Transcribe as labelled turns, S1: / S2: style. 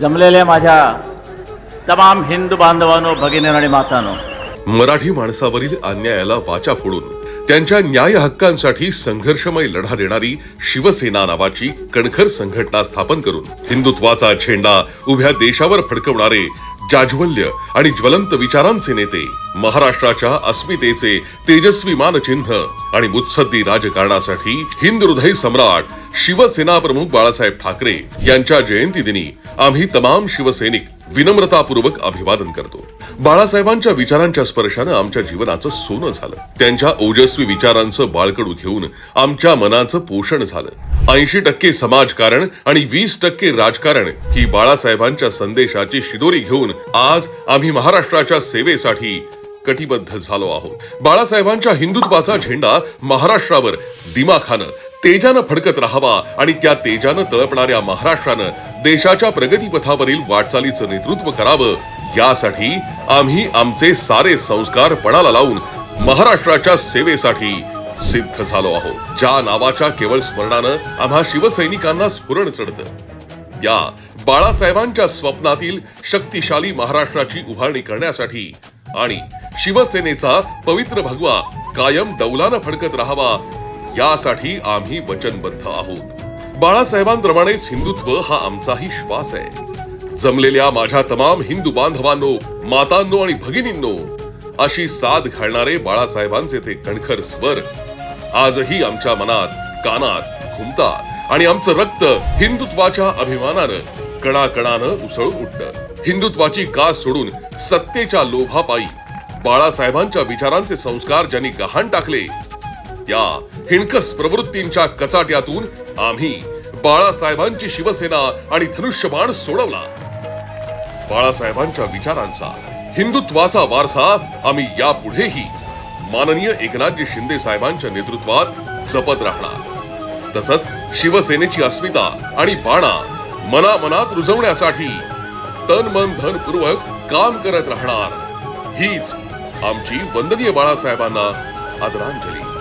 S1: जमलेल्या माझ्या तमाम हिंदू बांधवांनो भगिनी आणि मातानो.
S2: मराठी माणसावरील अन्यायाला वाचा फोडून त्यांच्या न्याय हक्कांसाठी संघर्षमय लढा देणारी शिवसेना नावाची कणखर संघटना स्थापन करून हिंदुत्वाचा झेंडा उभ्या देशावर फडकवणारे जाज्वल्य आणि ज्वलंत विचारांचे नेते महाराष्ट्राच्या अस्मितेचे तेजस्वी मानचिन्ह आणि मुत्सद्दी राजकारणासाठी हिंद हृदय सम्राट शिवसेना प्रमुख बाळासाहेब ठाकरे यांच्या जयंती दिनी आम्ही तमाम शिवसैनिक विनम्रतापूर्वक अभिवादन करतो. बाळासाहेबांच्या विचारांच्या स्पर्शानं आमच्या जीवनाचं सोनं झालं. त्यांच्या ओजस्वी विचारांचं बाळकडू घेऊन आमच्या मनाचं पोषण झालं. ऐंशी टक्के समाजकारण आणि वीस टक्के राजकारण ही बाळासाहेबांच्या संदेशाची शिदोरी घेऊन आज आम्ही महाराष्ट्राच्या सेवेसाठी कटिबद्ध झालो आहोत. बाळासाहेबांच्या हिंदुत्वाचा झेंडा महाराष्ट्रावर दिमाखानं तेजानं फडकत राहावा आणि त्या तेजानं तळपणाऱ्या महाराष्ट्रानं देशाच्या प्रगतीपथावरील वाटचालीचं नेतृत्व करावं यासाठी आम्ही आमचे सारे संस्कार पणाला लावून महाराष्ट्राच्या सेवेसाठी सिद्ध झालो आहोत. ज्या नावाच्या केवळ स्मरणानं आम्हा शिवसैनिकांना स्फुरण चढतं. या बाळासाहेबांच्या स्वप्नातील शक्तिशाली महाराष्ट्राची उभारणी करण्यासाठी आणि शिवसेनेचा पवित्र भगवा कायम दौलानं फडकत राहावा यासाठी आम्ही वचनबद्ध आहोत. बाळासाहेबांप्रमाणेच हिंदुत्व हा आमचाही श्वास आहे. जमलेल्या माझ्या तमाम हिंदू बांधवांनो मातांनो आणि भगिनींनो अशी साथ घालणारे बाळासाहेबांचे ते कणखर स्वर आजही आमच्या मनात कानात घुमतात आणि आमचं रक्त हिंदुत्वाच्या अभिमानानं कणाकणानं उसळून उठतं. हिंदुत्वाची कास सोडून सत्तेच्या लोभापायी बाळासाहेबांच्या विचारांचे संस्कार ज्यांनी गहाण टाकले या हिणकस प्रवृत्तींच्या कचाट्यातून आम्ही बाळासाहेबांची शिवसेना आणि धनुष्यबाण सोडवला. बाळासाहेबांच्या विचारांचा हिंदुत्वाचा वारसा आम्ही यापुढेही माननीय एकनाथजी शिंदे साहेबांच्या नेतृत्वात जपत राहणार. तसंच शिवसेनेची अस्मिता आणि बाणा मनामनात रुजवण्यासाठी तन मन धन पूर्वक काम करत राहणार. हीच आमची वंदनीय बाळासाहेबांना आदरांजली.